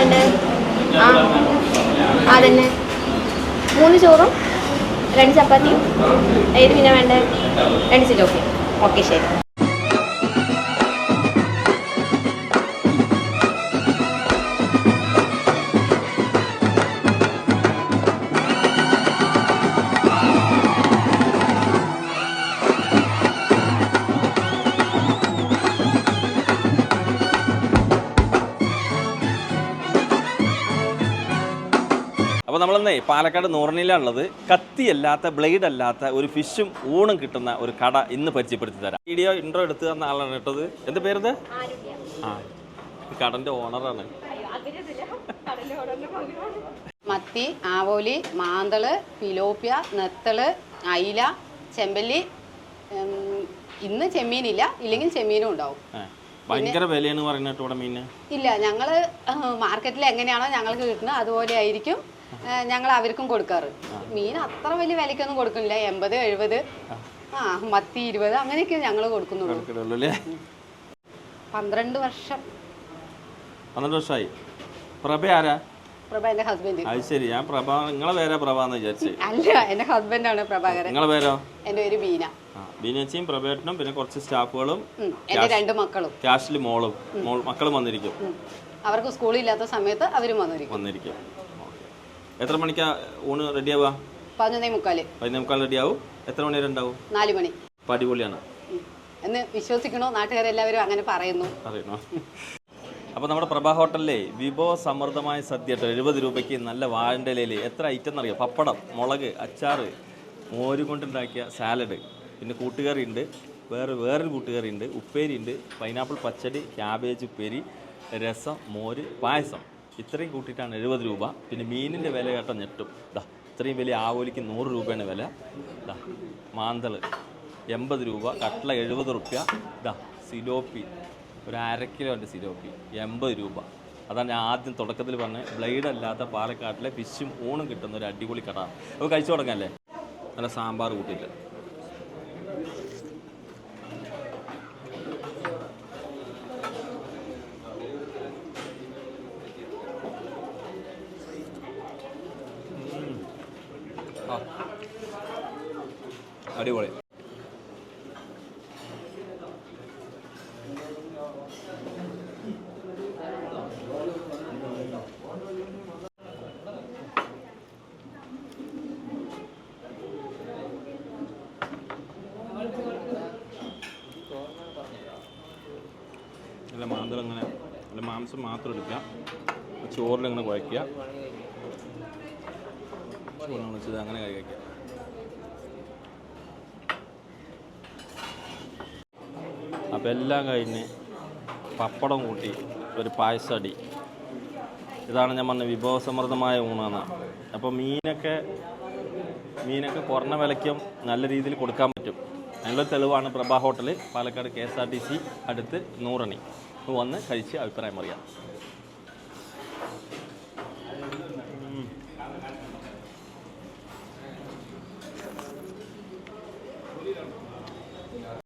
വേണ്ടേ? ആ. അതന്നെ. മൂന്ന് ചോറും രണ്ട് ചപ്പാത്തിയും ഏത് പിന്നെ വേണ്ടത് രണ്ട് സിലോപ്പി ഓക്കെ ശരി. അപ്പോൾ നമ്മളെന്നേ പാലക്കാട് നൂറണിയിലാണുള്ളത് കത്തിയല്ലാത്ത ബ്ലേഡ് അല്ലാത്ത ഒരു ഫിഷും ഊണും കിട്ടുന്ന ഒരു കട ഇന്ന് പരിചയപ്പെടുത്തി തരാം. വീഡിയോ ഇൻട്രോ എടുത്തു തന്ന ആളാണ് കേട്ടത് എന്ത് പേരത് ആ കടന്റെ ഓണറാണ് മത്തി ആവോലി മാന്തൾ പിലോപ്യ നെത്തൾ അയില ചെമ്പല്ലി ഇന്ന് ചെമ്മീനില്ല ഇല്ലെങ്കിൽ ചെമ്മീനും ഉണ്ടാവും. ഭയങ്കര വിലയാണ് പറയുന്നത് ഇല്ല ഞങ്ങൾ മാർക്കറ്റിൽ എങ്ങനെയാണോ ഞങ്ങൾക്ക് കിട്ടുന്നത് അതുപോലെ ആയിരിക്കും. ഞങ്ങൾ അവർക്കും കൊടുക്കാറ്. മീൻ അത്ര വലിയ വിലക്കൊന്നും കൊടുക്കുന്നില്ല. എൺപത് എഴുപത്. ആ. മത്തി ഇരുപത് അങ്ങനെയൊക്കെ ഞങ്ങൾ കൊടുക്കുന്നുള്ളൂ. പന്ത്രണ്ട് വർഷം. പന്ത്രണ്ട് വർഷമായി പ്രഭ ആരാ? പ്രഭ എന്റെ ഹസ്ബൻഡ്. അത് ശരി. ഞാൻ പ്രഭ നിങ്ങളെ പേരാ പ്രഭ എന്ന് വിചാരിച്ച്. അല്ല എന്റെ ഹസ്ബൻഡാണ് പ്രഭാകരൻ. നിങ്ങളെ പേരോ? എന്റെ പേര് ബീന. ആ ബീനച്ചിയും പ്രഭേട്ടനും പിന്നെ കുറച്ച് സ്റ്റാഫുകളും എന്റെ രണ്ട് മക്കളും. ക്യാഷിൽ മോളും. മക്കളും വന്നിരിക്കും. അവർക്ക് സ്കൂളില്ലാത്ത സമയത്ത് അവരും വന്നിരിക്കും. വന്നിരിക്കും. എത്ര മണിക്കാ ഊണ് റെഡിയാവുക? പതിനൊന്നേ മുക്കാൽ. പതിനേ മുക്കാൽ റെഡിയാവും. എത്ര മണി വരെ ഉണ്ടാവും നാല് മണി. അപ്പോൾ അടിപൊളിയാണ്. എന്ന് വിശ്വസിക്കണോ? നാട്ടുകാരെല്ലാവരും അങ്ങനെ പറയുന്നു. അറിയണോ? അപ്പോൾ നമ്മുടെ പ്രഭാ ഹോട്ടലിലെ വിഭവ സമൃദ്ധമായ സദ്യ കേട്ടോ എഴുപത് രൂപയ്ക്ക് നല്ല വാഴന്റെ ഇലയിൽ എത്ര ഐറ്റം എന്നറിയാം? പപ്പടം മുളക് അച്ചാറ് മോര് കൊണ്ടുണ്ടാക്കിയ സാലഡ്. പിന്നെ കൂട്ടുകറി ഉണ്ട്. വേറെ വേറൊരു കൂട്ടുകറി ഉണ്ട്. ഉപ്പേരി ഉണ്ട്. പൈനാപ്പിൾ പച്ചടി ക്യാബേജ് ഉപ്പേരി രസം മോര് പായസം. ഇത്രയും കൂട്ടിയിട്ടാണ് എഴുപത് രൂപ. പിന്നെ മീനിന്റെ വില കേട്ടോ ഞെട്ടും. ഇതാ ഇത്രയും വലിയ ആവോലിക്ക് നൂറ് രൂപയാണ് വില. ഇതാ മാന്തൾ എൺപത് രൂപ കട്ട്ള എഴുപത് റുപ്യ. ഇതാ സിലോപ്പി ഒരു അര കിലോന്റെ സിലോപ്പി എൺപത് രൂപ. അതാണ് ഞാൻ ആദ്യം തുടക്കത്തിൽ പറഞ്ഞത്. ബ്ലേഡ് അല്ലാത്ത പാലക്കാട്ടിലെ ഫിഷും ഊണും കിട്ടുന്ന ഒരു അടിപൊളി കട. അപ്പോൾ കഴിച്ചു തുടങ്ങാല്ലേ നല്ല സാമ്പാർ കൂട്ടിയിട്ട്. അടിപൊളി. അല്ല നല്ല മാംസം മാത്രം എടുക്കുക. ചോറിലിങ്ങനെ കുഴക്കുക ചോറിനെ വെച്ചത് അങ്ങനെ കഴിക്കുക അപ്പോൾ എല്ലാം കഴിഞ്ഞ് പപ്പടം കൂട്ടി ഒരു പായസടി. ഇതാണ് ഞാൻ പറഞ്ഞ വിഭവസമൃദ്ധമായ ഊണാണ്. അപ്പോൾ മീനൊക്കെ മീനൊക്കെ കുറഞ്ഞ വിലയ്ക്കും നല്ല രീതിയിൽ കൊടുക്കാൻ പറ്റും. അതിനുള്ള തെളിവാണ് Prabha hotel Palakkad K S R T C അടുത്ത് നൂറണി. വന്ന് കഴിച്ച് അഭിപ്രായം അറിയാം.